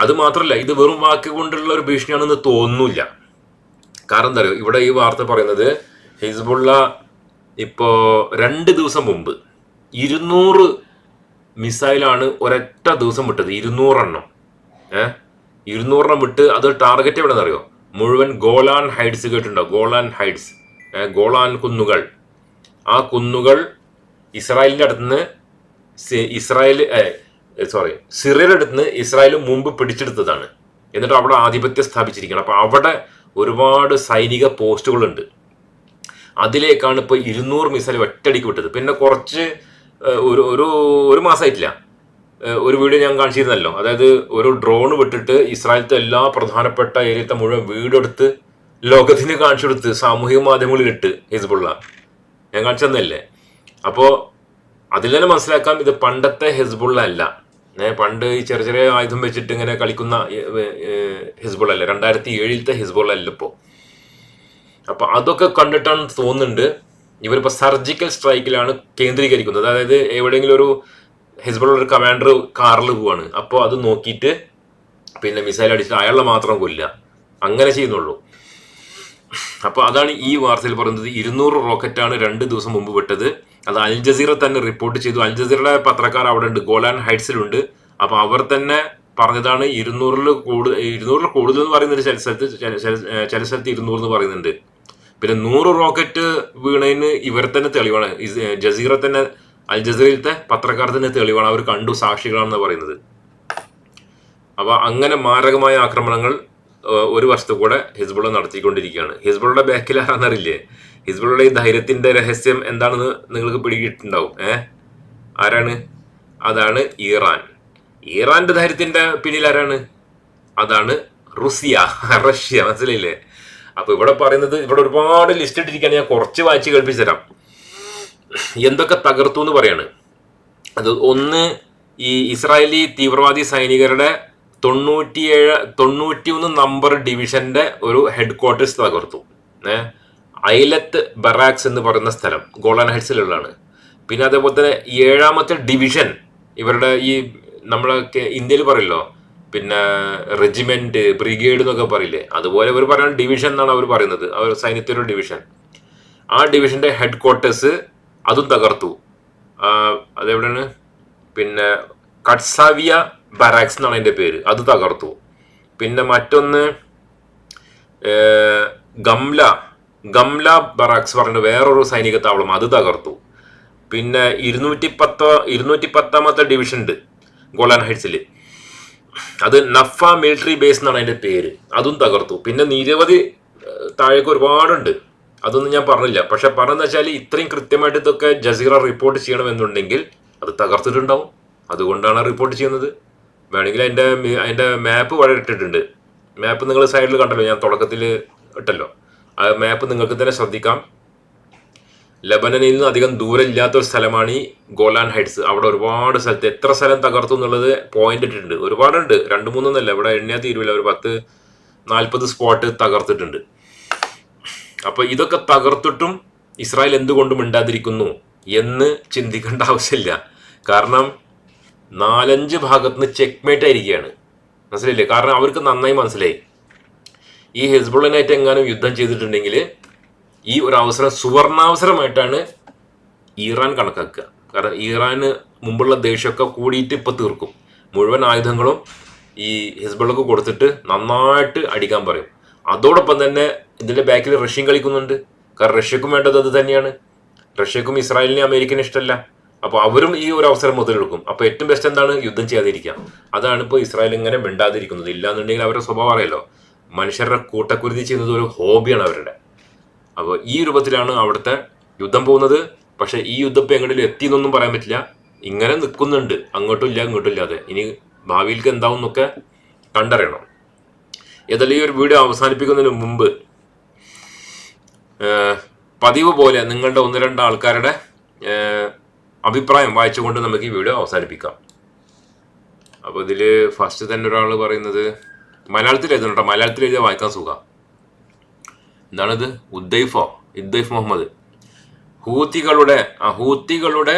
അത് മാത്രമല്ല ഇത് വെറും വാക്ക് കൊണ്ടുള്ള ഒരു ഭീഷണിയാണെന്ന് തോന്നുന്നില്ല. കാരണം എന്താ പറയുക ഇവിടെ ഈ വാർത്ത പറയുന്നത് ഹിസ്ബുള്ള ഇപ്പോൾ രണ്ട് ദിവസം മുമ്പ് ഇരുന്നൂറ് മിസൈലാണ് ഒരൊറ്റ ദിവസം വിട്ടത്. ഇരുന്നൂറെണ്ണം. ഏഹ്? ഇരുന്നൂറെണ്ണം വിട്ട് അത് ടാർഗറ്റ് എവിടെ അറിയോ മുഴുവൻ ഗോലാൻ ഹൈറ്റ്സ് കേട്ടിട്ടുണ്ടോ? ഗോലാൻ ഹൈറ്റ്സ് ഗോളാൻ കുന്നുകൾ. ആ കുന്നുകൾ ഇസ്രായേലിന്റെ അടുത്തുനിന്ന് നിന്ന് ഇസ്രായേൽ സോറി സിറിയയുടെ അടുത്തുനിന്ന് ഇസ്രായേൽ മുമ്പ് പിടിച്ചെടുത്തതാണ്. എന്നിട്ട് അവിടെ ആധിപത്യം സ്ഥാപിച്ചിരിക്കുകയാണ് അപ്പോൾ അവിടെ ഒരുപാട് സൈനിക പോസ്റ്റുകളുണ്ട്. അതിലേക്കാണ് ഇപ്പോൾ ഇരുന്നൂറ് മിസൈൽ ഒറ്റയടിക്ക് വിട്ടത്. പിന്നെ കുറച്ച് ഒരു ഒരു ഒരു മാസമായിട്ടില്ല. ഒരു വീഡിയോ ഞാൻ കാണിച്ചിരുന്നല്ലോ. അതായത് ഒരു ഡ്രോൺ വിട്ടിട്ട് ഇസ്രായേലത്തെ എല്ലാ പ്രധാനപ്പെട്ട ഏരിയത്തെ മുഴുവൻ വീടെടുത്ത് ലോകത്തിന് കാണിച്ചു കൊടുത്ത് സാമൂഹിക മാധ്യമങ്ങളിലിട്ട് ഹിസ്ബുള്ള. ഞാൻ കാണിച്ചു തന്നല്ലേ അപ്പോൾ അതിൽ തന്നെ മനസ്സിലാക്കാം ഇത് പണ്ടത്തെ ഹിസ്ബുള്ള അല്ല. പണ്ട് ഈ ചെറിയ ചെറിയ ആയുധം വെച്ചിട്ട് ഇങ്ങനെ കളിക്കുന്ന ഹിസ്ബുള്ള അല്ല. രണ്ടായിരത്തി ഏഴിലത്തെ ഹിസ്ബുള്ള അല്ല ഇപ്പോൾ അപ്പൊ അതൊക്കെ കണ്ടിട്ടാണ് തോന്നുന്നുണ്ട്. ഇവരിപ്പോൾ സർജിക്കൽ സ്ട്രൈക്കിലാണ് കേന്ദ്രീകരിക്കുന്നത്. അതായത് എവിടെയെങ്കിലും ഒരു ഹിസ്ബുള്ള ഒരു കമാൻഡർ കാറിൽ പോവാണ്. അപ്പോൾ അത് നോക്കിയിട്ട് പിന്നെ മിസൈൽ അടിച്ചിട്ട് അയാളെ മാത്രം കൊല്ലുക. അങ്ങനെ ചെയ്യുന്നുള്ളൂ. അപ്പോൾ അതാണ് ഈ വാർത്തയിൽ പറയുന്നത്. ഇരുന്നൂറ് റോക്കറ്റാണ് രണ്ട് ദിവസം മുമ്പ് വിട്ടത്. അത് അൽ ജസീറ തന്നെ റിപ്പോർട്ട് ചെയ്തു. അൽ ജസീറയുടെ പത്രക്കാർ അവിടെ ഉണ്ട്. ഗോലാൻ ഹൈറ്റ്സിലുണ്ട്. അപ്പോൾ അവർ തന്നെ പറഞ്ഞതാണ് ഇരുന്നൂറിൽ കൂടുതൽ ഇരുന്നൂറിൽ കൂടുതൽ എന്ന് പറയുന്നുണ്ട് ചില സ്ഥലത്ത് ചില സ്ഥലത്ത് ഇരുന്നൂറ് എന്ന് പറയുന്നുണ്ട്. പിന്നെ നൂറ് റോക്കറ്റ് വീണതിന് ഇവർ തന്നെ തെളിവാണ്. ജസീറ തന്നെ അൽ ജസീറയിലത്തെ പത്രക്കാർ തന്നെ തെളിവാണ് അവർ കണ്ടു സാക്ഷികളാണെന്ന് പറയുന്നത്. അപ്പോൾ അങ്ങനെ മാരകമായ ആക്രമണങ്ങൾ ഒരു വർഷത്തെ കൂടെ ഹിസ്ബുള്ള നടത്തിക്കൊണ്ടിരിക്കുകയാണ്. ഹിസ്ബുള്ളയുടെ ബാക്കിലാണെന്നറിയില്ലേ ഹിസ്ബുള്ളയുടെ ഈ ധൈര്യത്തിന്റെ രഹസ്യം എന്താണെന്ന് നിങ്ങൾക്ക് പിടികിട്ടുണ്ടാവും ഏഹ് ആരാണ്? അതാണ് ഇറാൻ. ഇറാന്റെ ധൈര്യത്തിന്റെ പിന്നിൽ ആരാണ്? അതാണ് റുസിയ റഷ്യ മനസ്സിലായില്ലേ? അപ്പൊ ഇവിടെ പറയുന്നത് ഇവിടെ ഒരുപാട് ലിസ്റ്റ് ഇട്ടിരിക്കുകയാണ് ഞാൻ കുറച്ച് വായിച്ച് കേൾപ്പിച്ചു തരാം എന്തൊക്കെ തകർത്തു എന്ന് പറയാണ്. അത് ഒന്ന് ഈ ഇസ്രായേലി തീവ്രവാദി സൈനികരുടെ തൊണ്ണൂറ്റിയേഴ് തൊണ്ണൂറ്റിയൊന്ന് നമ്പർ ഡിവിഷന്റെ ഒരു ഹെഡ് ക്വാർട്ടേഴ്സ് തകർത്തു ഐലത്ത് ബറാക്സ് എന്ന് പറയുന്ന സ്ഥലം ഗോളാൻ ഹൈറ്റ്സിലുള്ളതാണ് പിന്നെ അതേപോലെ തന്നെ ഏഴാമത്തെ ഡിവിഷൻ ഇവരുടെ ഈ നമ്മളൊക്കെ ഇന്ത്യയിൽ പറയല്ലോ പിന്നെ റെജിമെന്റ് ബ്രിഗേഡ് എന്നൊക്കെ പറയില്ലേ അതുപോലെ അവർ പറയുന്നത് ഡിവിഷൻ എന്നാണ് അവർ പറയുന്നത് അവർ സൈന്യത്തിന്റെ ഡിവിഷൻ. ആ ഡിവിഷന്റെ ഹെഡ് ക്വാർട്ടേഴ്സ് അതും തകർത്തു. അതെവിടെയാണ്? പിന്നെ കട്സാവിയ ബാരാക്സ് എന്നാണ് അതിന്റെ പേര്. അത് തകർത്തു. പിന്നെ മറ്റൊന്ന് ഗംല. ഗംല ബറാക്സ് പറഞ്ഞ വേറൊരു സൈനിക താവളം അത് തകർത്തു. പിന്നെ ഇരുന്നൂറ്റി പത്ത ഇരുന്നൂറ്റി പത്താമത്തെ ഡിവിഷൻ ഉണ്ട് ഗോലാൻ ഹൈറ്റ്സിൽ അത് നഫ മിലിറ്ററി ബേസ് എന്നാണ് അതിന്റെ പേര്. അതും തകർത്തു. പിന്നെ നിരവധി താഴേക്ക് ഒരുപാടുണ്ട്. അതൊന്നും ഞാൻ പറഞ്ഞില്ല. പക്ഷെ പറഞ്ഞെന്ന് വെച്ചാൽ ഇത്രയും കൃത്യമായിട്ട് ഇതൊക്കെ ജസീറ റിപ്പോർട്ട് ചെയ്യണമെന്നുണ്ടെങ്കിൽ അത് തകർത്തിട്ടുണ്ടാവും. അതുകൊണ്ടാണ് റിപ്പോർട്ട് ചെയ്യുന്നത്. വേണമെങ്കിൽ അതിന്റെ അതിന്റെ മാപ്പ് വഴി ഇട്ടിട്ടുണ്ട്. മാപ്പ് നിങ്ങൾ സൈഡിൽ കണ്ടല്ലോ ഞാൻ തുടക്കത്തിൽ ഇട്ടല്ലോ. ആ മാപ്പ് നിങ്ങൾക്ക് തന്നെ ശ്രദ്ധിക്കാം. ലബനനിൽ നിന്ന് അധികം ദൂരം ഇല്ലാത്ത ഒരു സ്ഥലമാണ് ഈ ഗോലാൻ ഹൈറ്റ്സ്. അവിടെ ഒരുപാട് സ്ഥലത്ത് എത്ര സ്ഥലം തകർത്തു എന്നുള്ളത് പോയിന്റ് ഇട്ടിട്ടുണ്ട്. ഒരുപാടുണ്ട്. രണ്ട് മൂന്നൊന്നല്ല. ഇവിടെ എണ്ണയാ തീരുവില്ല ഒരു പത്ത് നാൽപ്പത് സ്പോട്ട് തകർത്തിട്ടുണ്ട്. അപ്പൊ ഇതൊക്കെ തകർത്തിട്ടും ഇസ്രായേൽ എന്തുകൊണ്ടും മിണ്ടാതിരിക്കുന്നു എന്ന് ചിന്തിക്കേണ്ട ആവശ്യമില്ല. കാരണം നാലഞ്ച് ഭാഗത്ത് നിന്ന് ചെക്ക്മേറ്റ് ആയിരിക്കുകയാണ്. മനസ്സിലായില്ലേ? കാരണം അവർക്ക് നന്നായി മനസ്സിലായി. ഈ ഹെസ്ബുള്ളനായിട്ട് എങ്ങാനും യുദ്ധം ചെയ്തിട്ടുണ്ടെങ്കിൽ ഈ ഒരു അവസരം സുവർണാവസരമായിട്ടാണ് ഇറാൻ കണക്കാക്കുക. കാരണം ഇറാന് മുമ്പുള്ള ദേഷ്യമൊക്കെ കൂടിയിട്ട് ഇപ്പം തീർക്കും. മുഴുവൻ ആയുധങ്ങളും ഈ ഹിസ്ബുള്ളക്ക് കൊടുത്തിട്ട് നന്നായിട്ട് അടിക്കാൻ പറയും. അതോടൊപ്പം തന്നെ ഇതിന്റെ ബാക്കിൽ റഷ്യൻ കളിക്കുന്നുണ്ട്. കാരണം റഷ്യക്കും വേണ്ടത് അത് തന്നെയാണ്. റഷ്യക്കും ഇസ്രായേലിനെ അമേരിക്കനെ ഇഷ്ടമല്ല. അപ്പോൾ അവരും ഈ ഒരു അവസരം മുതലെടുക്കും. അപ്പോൾ ഏറ്റവും ബെസ്റ്റ് എന്താണ്? യുദ്ധം ചെയ്യാതിരിക്കാം അതാണ് ഇപ്പോൾ ഇസ്രായേൽ ഇങ്ങനെ മിണ്ടാതിരിക്കുന്നത്. ഇല്ലാന്നുണ്ടെങ്കിൽ അവരുടെ സ്വഭാവം അറിയാലോ. മനുഷ്യരുടെ കൂട്ടക്കുരുതി ചെയ്യുന്നത് ഒരു ഹോബിയാണ് അവരുടെ. അപ്പോൾ ഈ രൂപത്തിലാണ് അവിടുത്തെ യുദ്ധം പോകുന്നത്. പക്ഷേ ഈ യുദ്ധം ഇപ്പോൾ എങ്ങോട്ടും എത്തി എന്നൊന്നും പറയാൻ പറ്റില്ല. ഇങ്ങനെ നിൽക്കുന്നുണ്ട്. അങ്ങോട്ടും ഇല്ല ഇങ്ങോട്ടും ഇല്ലാതെ. ഇനി ഭാവിയിലേക്ക് എന്താവും എന്നൊക്കെ കണ്ടറിയണം. ഏതായാലും ഈ ഒരു വീഡിയോ അവസാനിപ്പിക്കുന്നതിന് മുമ്പ് പതിവ് പോലെ നിങ്ങളുടെ ഒന്ന് രണ്ട് ആൾക്കാരുടെ അഭിപ്രായം വായിച്ചുകൊണ്ട് നമുക്ക് ഈ വീഡിയോ അവസാനിപ്പിക്കാം. അപ്പോൾ ഇതിൽ ഫസ്റ്റ് തന്നെ ഒരാൾ പറയുന്നത് മലയാളത്തിൽ എഴുതണം കേട്ടോ മലയാളത്തിൽ എഴുതിയാൽ വായിക്കാൻ സുഖം. എന്താണിത്? ഉദ്ദൈഫോ ഇദ്ദൈഫ് മുഹമ്മദ്. ഹൂത്തികളുടെ ആ ഹൂത്തികളുടെ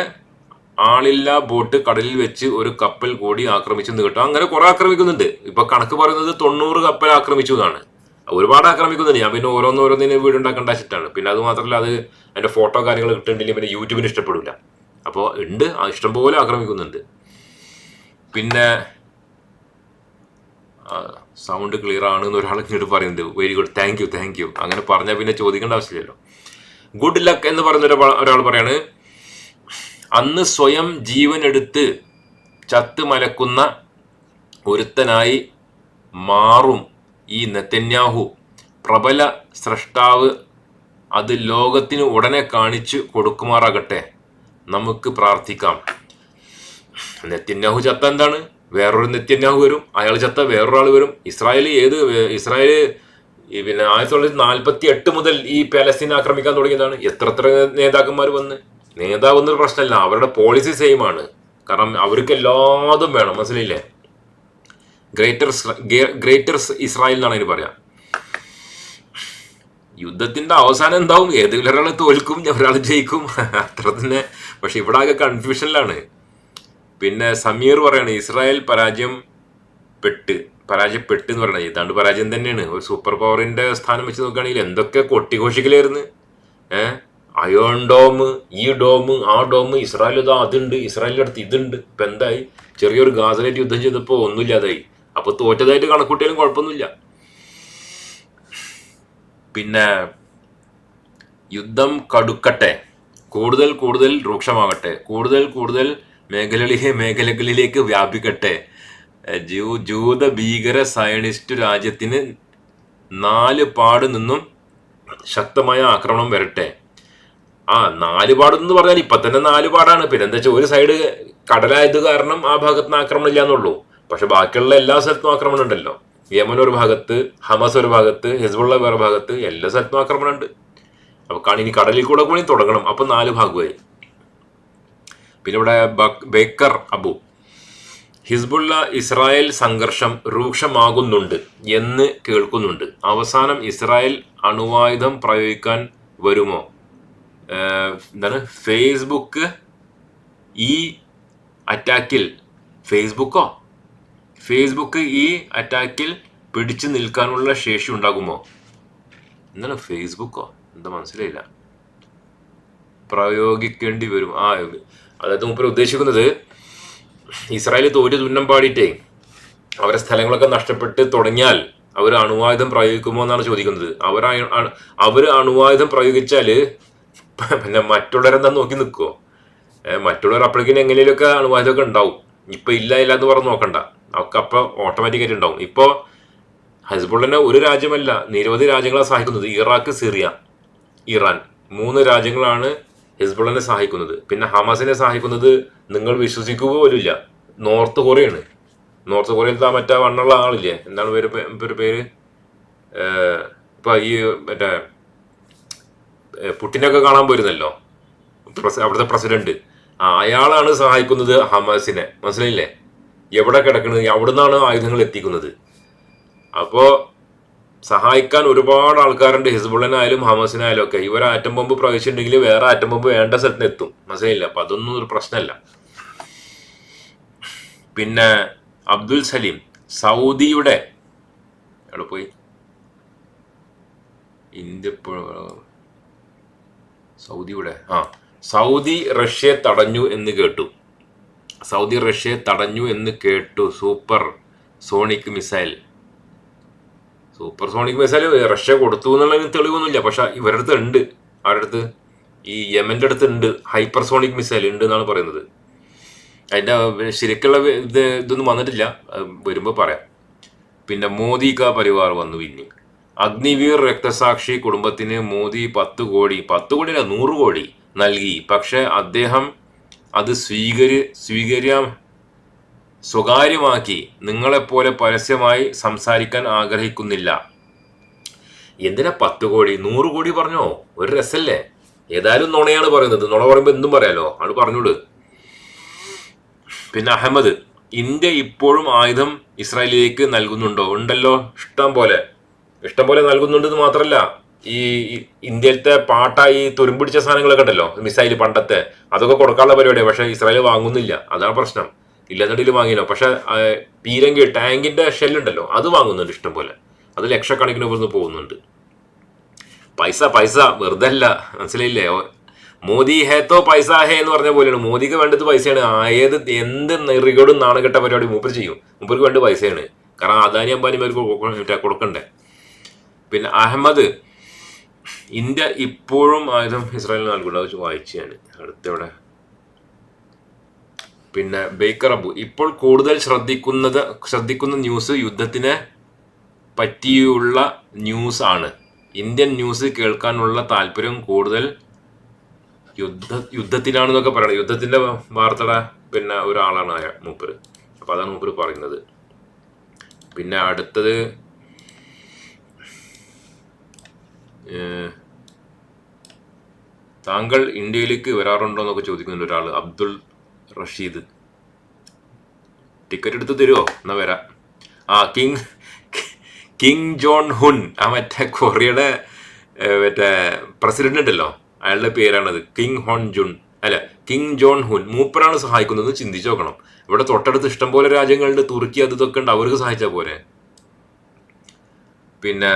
ആളില്ലാ ബോട്ട് കടലിൽ വെച്ച് ഒരു കപ്പൽ കൂടി ആക്രമിച്ചു കേട്ടോ. അങ്ങനെ കുറെ ആക്രമിക്കുന്നുണ്ട്. ഇപ്പൊ കണക്ക് പറയുന്നത് തൊണ്ണൂറ് കപ്പൽ ആക്രമിച്ചു എന്നാണ്. ഒരുപാട് ആക്രമിക്കുന്നുണ്ട്. ഞാൻ പിന്നെ ഓരോന്ന് ഓരോന്നിന് വീട് ഉണ്ടാക്കേണ്ട വെച്ചിട്ടാണ് പിന്നെ അത് മാത്രമല്ല അത് അതിന്റെ ഫോട്ടോ കാര്യങ്ങൾ കിട്ടുന്നുണ്ടെങ്കിൽ പിന്നെ യൂട്യൂബിന് ഇഷ്ടപ്പെടില്ല അപ്പോൾ ഉണ്ട്. ഇഷ്ടംപോലെ ആക്രമിക്കുന്നുണ്ട്. പിന്നെ സൗണ്ട് ക്ലിയർ ആണ് എന്ന് ഒരാൾ ഇങ്ങോട്ട് പറയുന്നുണ്ട്. Very good thank you thank you അങ്ങനെ പറഞ്ഞാൽ പിന്നെ ചോദിക്കേണ്ട ആവശ്യമില്ലല്ലോ. ഗുഡ് ലക്ക് എന്ന് പറയുന്ന ഒരാൾ പറയാണ് അന്ന് സ്വയം ജീവനെടുത്ത് ചത്ത് മലക്കുന്ന ഒരുത്തനായി മാറും ഈ നെത്തന്യാഹു പ്രബല സ്രഷ്ടാവ് അത് ലോകത്തിന് ഉടനെ കാണിച്ചു കൊടുക്കുമാറാകട്ടെ. നമുക്ക് പ്രാർത്ഥിക്കാം. നെത്യന്യാഹു ചത്ത എന്താണ്? വേറൊരു നെത്യന്യാഹു വരും. അയാൾ ചത്ത വേറൊരാൾ വരും. ഇസ്രായേൽ ഏത് ഇസ്രായേൽ പിന്നെ ആയിരത്തി തൊള്ളായിരത്തി നാൽപ്പത്തി എട്ട് മുതൽ ഈ പാലസ്തീൻ ആക്രമിക്കാൻ തുടങ്ങിയതാണ്. എത്ര എത്ര നേതാക്കന്മാർ വന്ന്? നേതാവ് എന്നൊരു പ്രശ്നമല്ല അവരുടെ പോളിസി സെയിം ആണ്. കാരണം അവർക്ക് എല്ലാതും വേണം മനസ്സിലില്ലേ ഗ്രേറ്റർ ഗ്രേറ്റർ ഇസ്രായേൽ എന്നാണ് അതിന് പറയാം. യുദ്ധത്തിന്റെ അവസാനം എന്താവും? ഏതെങ്കിലും ഒരാൾ തോൽക്കും ഒരാൾ ജയിക്കും? അത്ര തന്നെ. പക്ഷെ ഇവിടെ ആകെ കൺഫ്യൂഷനിലാണ് പിന്നെ സമീർ പറയാണ് ഇസ്രായേൽ പരാജയം പെട്ട് പരാജയപ്പെട്ട് എന്ന് പറയണത് ഏതാണ്ട് പരാജയം തന്നെയാണ്. ഒരു സൂപ്പർ പവറിന്റെ സ്ഥാനം വെച്ച് നോക്കുകയാണെങ്കിൽ എന്തൊക്കെ കൊട്ടിഘോഷിക്കലായിരുന്നു? ഏഹ്? അയോൺ ഡോം ഈ ഡോം ആ ഡോം ഇസ്രായേൽ ഇതാ അതുണ്ട് ഇസ്രായേലിന്റെ അടുത്ത് ഇതുണ്ട്. ഇപ്പം എന്തായി? ചെറിയൊരു ഗാസലേറ്റ് യുദ്ധം ചെയ്തപ്പോൾ ഒന്നുമില്ലാതായി. അപ്പോൾ തോറ്റതായിട്ട് കണക്കൂട്ടിയാലും കുഴപ്പമൊന്നുമില്ല. പിന്നെ യുദ്ധം കടുക്കട്ടെ. കൂടുതൽ കൂടുതൽ രൂക്ഷമാകട്ടെ. കൂടുതൽ കൂടുതൽ മേഖലകളിലെ മേഖലകളിലേക്ക് വ്യാപിക്കട്ടെ. ജൂ ജൂത ഭീകര സയണിസ്റ്റ് രാജ്യത്തിന് നാല് പാട് നിന്നും ശക്തമായ ആക്രമണം വരട്ടെ. ആ നാല് പാടെന്ന് പറഞ്ഞാൽ ഇപ്പൊ തന്നെ നാല് പാടാണ്. പിന്നെ എന്താ വെച്ചാൽ ഒരു സൈഡ് കടലായത് കാരണം ആ ഭാഗത്ത് നിന്ന് ആക്രമണം ഇല്ലാന്നുള്ളൂ. പക്ഷെ ബാക്കിയുള്ള എല്ലാ സ്ഥലത്തും ആക്രമണം ഉണ്ടല്ലോ. യമൻ ഒരു ഭാഗത്ത് ഹമസ് ഒരു ഭാഗത്ത് ഹിസ്ബുള്ള വേറെ ഭാഗത്ത് എല്ലാ സ്ഥലത്തും ആക്രമണം ഉണ്ട്. അപ്പൊ കാണി ഇനി കടലിൽ കൂടെ കൂടി തുടങ്ങണം. അപ്പൊ നാല് ഭാഗമായി. പിന്നെ ഇവിടെ ബേക്കർ അബു. ഹിസ്ബുള്ള ഇസ്രായേൽ സംഘർഷം രൂക്ഷമാകുന്നുണ്ട് എന്ന് കേൾക്കുന്നുണ്ട്. അവസാനം ഇസ്രായേൽ അണുവായുധം പ്രയോഗിക്കാൻ വരുമോ? എന്താണ്? ഫേസ്ബുക്ക് ഈ അറ്റാക്കിൽ ഫേസ്ബുക്കോ ഫേസ്ബുക്ക് ഈ അറ്റാക്കിൽ പിടിച്ചു നിൽക്കാനുള്ള ശേഷി ഉണ്ടാകുമോ? എന്താണ് ഫേസ്ബുക്കോ എന്താ മനസ്സിലായില്ല. പ്രയോഗിക്കേണ്ടി വരും. ആ അതായത് മുപ്പർ ഉദ്ദേശിക്കുന്നത് ഇസ്രായേൽ തോറ്റ് തുന്നം പാടിയിട്ടേ അവരെ സ്ഥലങ്ങളൊക്കെ നഷ്ടപ്പെട്ട് തുടങ്ങിയാൽ അവർ അണുവായുധം പ്രയോഗിക്കുമോ എന്നാണ് ചോദിക്കുന്നത്. അവർ അവർ അണുവായുധം പ്രയോഗിച്ചാൽ പിന്നെ മറ്റുള്ളവരെന്താ നോക്കി നിൽക്കുമോ മറ്റുള്ളവർ അപ്പോഴേക്കും എങ്ങനെയൊക്കെ അണുവായുധമൊക്കെ ഉണ്ടാവും. ഇപ്പം ഇല്ല ഇല്ല എന്ന് പറഞ്ഞ് നോക്കണ്ട. ഒക്കെ അപ്പം ഓട്ടോമാറ്റിക്കായിട്ട് ഉണ്ടാവും. ഇപ്പോൾ ഹസ്ബുള്ളിനെ ഒരു രാജ്യമല്ല നിരവധി രാജ്യങ്ങളെ സഹായിക്കുന്നത്. ഇറാഖ് സിറിയ ഇറാൻ മൂന്ന് രാജ്യങ്ങളാണ് ഹിസ്ബുള്ളിനെ സഹായിക്കുന്നത്. പിന്നെ ഹമാസിനെ സഹായിക്കുന്നത് നിങ്ങൾ വിശ്വസിക്കുക പോലുമില്ല. നോർത്ത് കൊറിയയാണ് നോർത്ത് കൊറിയയിലത്തെ മറ്റേ വണ്ണുള്ള ആളില്ലേ? എന്താണ് പേര് പേര്? ഇപ്പം ഈ മറ്റേ പുട്ടിനൊക്കെ കാണാൻ പോയിരുന്നല്ലോ. അവിടുത്തെ പ്രസിഡന്റ്. അയാളാണ് സഹായിക്കുന്നത് ഹമാസിനെ. മനസ്സിലായില്ലേ? എവിടെ കിടക്കുന്നത് അവിടുന്നാണ് ആയുധങ്ങൾ എത്തിക്കുന്നത്. അപ്പോ സഹായിക്കാൻ ഒരുപാട് ആൾക്കാരുണ്ട്. ഹിസ്ബുള്ളനായാലും ഹമാസിനായാലും ഒക്കെ. ഇവർ ആറ്റം ബോംബ് പ്രവേശിച്ചിട്ടുണ്ടെങ്കിൽ വേറെ ആറ്റം ബോംബ് വേണ്ട സ്ഥലത്തിന് എത്തും. മനസ്സിലായില്ല? അപ്പൊ അതൊന്നും ഒരു പ്രശ്നമല്ല. പിന്നെ അബ്ദുൽ സലീം സൗദിയുടെ എവിടെ പോയി? ഇന്ത്യ സൗദിയുടെ ആ സൗദി റഷ്യയെ തടഞ്ഞു എന്ന് കേട്ടു. സൗദി റഷ്യയെ തടഞ്ഞു എന്ന് കേട്ടു. Supersonic missile. Supersonic missile Russia കൊടുത്തു എന്നുള്ളതിന് തെളിവൊന്നുമില്ല. പക്ഷെ ഇവരുടെ അടുത്ത് ഉണ്ട്. അവരുടെ അടുത്ത്? ഈ യമന്റെ അടുത്ത് ഉണ്ട്. ഹൈപ്പർ സോണിക് മിസൈൽ ഉണ്ട് എന്നാണ് പറയുന്നത്. അതിന്റെ ശരിക്കുള്ള ഇത് ഇതൊന്നും വന്നിട്ടില്ല. വരുമ്പോൾ പറയാം. പിന്നെ മോദി കാ പരിവാർ വന്നു പിന്നെ അഗ്നിവീർ രക്തസാക്ഷി കുടുംബത്തിന് മോദി പത്ത് കോടി. പത്ത് കോടി അല്ല നൂറ് കോടി നൽകി. പക്ഷെ അദ്ദേഹം അത് സ്വീകരി സ്വീകരിക്കാൻ സ്വകാര്യമാക്കി. നിങ്ങളെപ്പോലെ പരസ്യമായി സംസാരിക്കാൻ ആഗ്രഹിക്കുന്നില്ല. എന്തിനാ പത്ത് കോടി? നൂറ് കോടി പറഞ്ഞോ? ഒരു രസല്ലേ? ഏതായാലും നുണയാണ് പറയുന്നത്. നുണ പറയുമ്പോൾ എന്തും പറയാലോ? ആണ് പറഞ്ഞോട് പിന്നെ അഹമ്മദ് ഇന്ത്യ ഇപ്പോഴും ആയുധം ഇസ്രായേലിലേക്ക് നൽകുന്നുണ്ടോ? ഉണ്ടല്ലോ. ഇഷ്ടം പോലെ. ഇഷ്ടം പോലെ നൽകുന്നുണ്ടെന്ന് മാത്രമല്ല ഈ ഇന്ത്യയിലത്തെ പാട്ട ഈ തുരുമ്പിടിച്ച സാധനങ്ങളൊക്കെ ഉണ്ടല്ലോ മിസൈൽ പണ്ടത്തെ അതൊക്കെ കൊടുക്കാനുള്ള പരിപാടി പക്ഷെ ഇസ്രായേൽ വാങ്ങുന്നില്ല. അതാണ് പ്രശ്നം. ഇല്ലെന്നുണ്ടെങ്കിൽ വാങ്ങിയില്ല പക്ഷെ പീരങ്കി ടാങ്കിന്റെ ഷെല്ലുണ്ടല്ലോ അത് വാങ്ങുന്നുണ്ട് ഇഷ്ടം പോലെ അത് ലക്ഷക്കണക്കിന് ഇവിടുന്ന് പോകുന്നുണ്ട്. പൈസ പൈസ വെറുതെ അല്ല മനസ്സിലായില്ലേ മോദി ഹേത്തോ പൈസ ഹേ എന്ന് പറഞ്ഞ പോലെയാണ്. മോദിക്ക് വേണ്ടത് പൈസയാണ്. ഏത് എന്ത് നെറികടും നാണകെട്ട പരിപാടി മൂപ്പർ ചെയ്യും. മൂപ്പർക്ക് വേണ്ട പൈസയാണ്. കാരണം അദാനി അംബാനി കൊടുക്കണ്ടേ? പിന്നെ അഹമ്മദ് ഇന്ത്യ ഇപ്പോഴും ആയുധം ഇസ്രായേലിന് നൽകുന്നത് വായിച്ചു വായിച്ചാണ് അടുത്തവിടെ? പിന്നെ ബേക്കർ അബു ഇപ്പോൾ കൂടുതൽ ശ്രദ്ധിക്കുന്നത് ശ്രദ്ധിക്കുന്ന ന്യൂസ് യുദ്ധത്തിനെ പറ്റിയുള്ള ന്യൂസ് ആണ്. ഇന്ത്യൻ ന്യൂസ് കേൾക്കാനുള്ള താല്പര്യം കൂടുതൽ യുദ്ധ യുദ്ധത്തിലാണെന്നൊക്കെ പറയണം. യുദ്ധത്തിന്റെ വാർത്തയുടെ പിന്നെ ഒരാളാണ് മൂപ്പര്. അപ്പോൾ അതാണ് മൂപ്പര് പറയുന്നത്. പിന്നെ അടുത്തത് ഏഹ്, താങ്കൾ ഇന്ത്യയിലേക്ക് വരാറുണ്ടോ എന്നൊക്കെ ചോദിക്കുന്നുണ്ട് ഒരാൾ അബ്ദുൾ റഷീദ്. ടിക്കറ്റ് എടുത്ത് തരുമോ എന്നാ വരാം. ആ കിങ് കിങ് ജോൺ ഹുൻ ആ മറ്റേ കൊറിയയുടെ മറ്റേ പ്രസിഡന്റ് ഉണ്ടല്ലോ അയാളുടെ പേരാണത് കിങ് ഹോൺ ജുൺ അല്ല കിങ് ജോൺ ഹുൻ മൂപ്പരാണ് സഹായിക്കുന്നതെന്ന് ചിന്തിച്ചു നോക്കണം. ഇവിടെ തൊട്ടടുത്ത് ഇഷ്ടംപോലെ രാജ്യങ്ങളുണ്ട് തുർക്കി അത് ഇതൊക്കെ ഉണ്ട് അവർക്ക് സഹായിച്ചാൽ പോരെ. പിന്നെ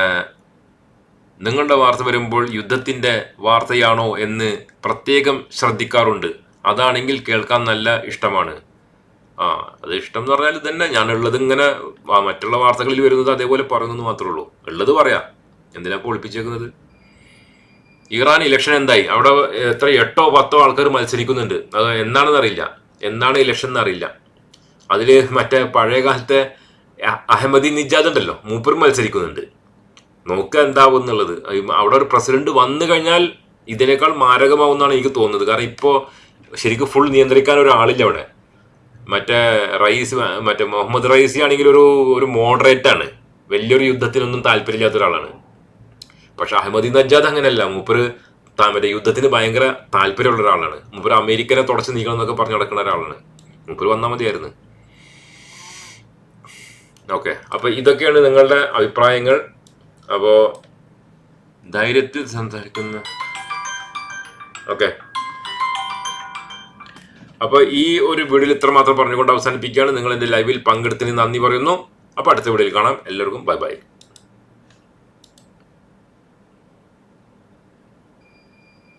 നിങ്ങളുടെ വാർത്ത വരുമ്പോൾ യുദ്ധത്തിന്റെ വാർത്തയാണോ എന്ന് പ്രത്യേകം ശ്രദ്ധിക്കാറുണ്ട്. അതാണെങ്കിൽ കേൾക്കാൻ നല്ല ഇഷ്ടമാണ്. ആ അത് ഇഷ്ടം എന്ന് പറഞ്ഞാൽ തന്നെ ഞാനുള്ളത് ഇങ്ങനെ മറ്റുള്ള വാർത്തകളിൽ വരുന്നത് അതേപോലെ പറയുന്നു മാത്രമേ ഉള്ളൂ. ഉള്ളത് പറയാം. എന്തിനാ ഒളിപ്പിച്ചേക്കുന്നത്? ഇറാൻ ഇലക്ഷൻ എന്തായി? അവിടെ എത്ര എട്ടോ പത്തോ ആൾക്കാർ മത്സരിക്കുന്നുണ്ട്. അത് എന്താണെന്ന് അറിയില്ല എന്നാണ് ഇലക്ഷൻ എന്നറിയില്ല. അതിൽ മറ്റേ പഴയ കാലത്തെ അഹമ്മദി നിജാദ് ഉണ്ടല്ലോ. മൂപ്പർ മത്സരിക്കുന്നുണ്ട്. നോക്കുക എന്താവും എന്നുള്ളത് അവിടെ ഒരു പ്രസിഡന്റ് വന്നു കഴിഞ്ഞാൽ ഇതിനേക്കാൾ മാരകമാവുമെന്നാണ് എനിക്ക് തോന്നുന്നത്. കാരണം ഇപ്പോൾ ശരിക്കും ഫുൾ നിയന്ത്രിക്കാൻ ഒരാളില്ല അവിടെ. മറ്റേ റൈസ് മറ്റേ മുഹമ്മദ് റൈസി ആണെങ്കിൽ ഒരു ഒരു മോഡറേറ്റ് ആണ്. വലിയൊരു യുദ്ധത്തിനൊന്നും താല്പര്യമില്ലാത്ത ഒരാളാണ്. പക്ഷെ അഹമ്മദി നജാദ് അങ്ങനെയല്ല. മൂപ്പര് മറ്റേ യുദ്ധത്തിന് ഭയങ്കര താല്പര്യമുള്ള ഒരാളാണ്. മൂപ്പര് അമേരിക്കനെ തുടച്ച് നീക്കണം എന്നൊക്കെ പറഞ്ഞു നടക്കുന്ന ഒരാളാണ്. മൂപ്പര് വന്നാൽ മതിയായിരുന്നു. ഓക്കെ. അപ്പൊ ഇതൊക്കെയാണ് നിങ്ങളുടെ അഭിപ്രായങ്ങൾ. അപ്പോ ധൈര്യത്തിൽ സംസാരിക്കുന്ന. ഓക്കെ. അപ്പൊ ഈ ഒരു വീഡിയോയിൽ ഇത്ര മാത്രം പറഞ്ഞുകൊണ്ട് അവസാനിപ്പിക്കുകയാണ്. നിങ്ങൾ എന്റെ ലൈവിൽ പങ്കെടുത്തതിന് നന്ദി പറയുന്നു. അപ്പൊ അടുത്ത വീഡിയോയിൽ കാണാം. എല്ലാവർക്കും ബൈ ബൈ.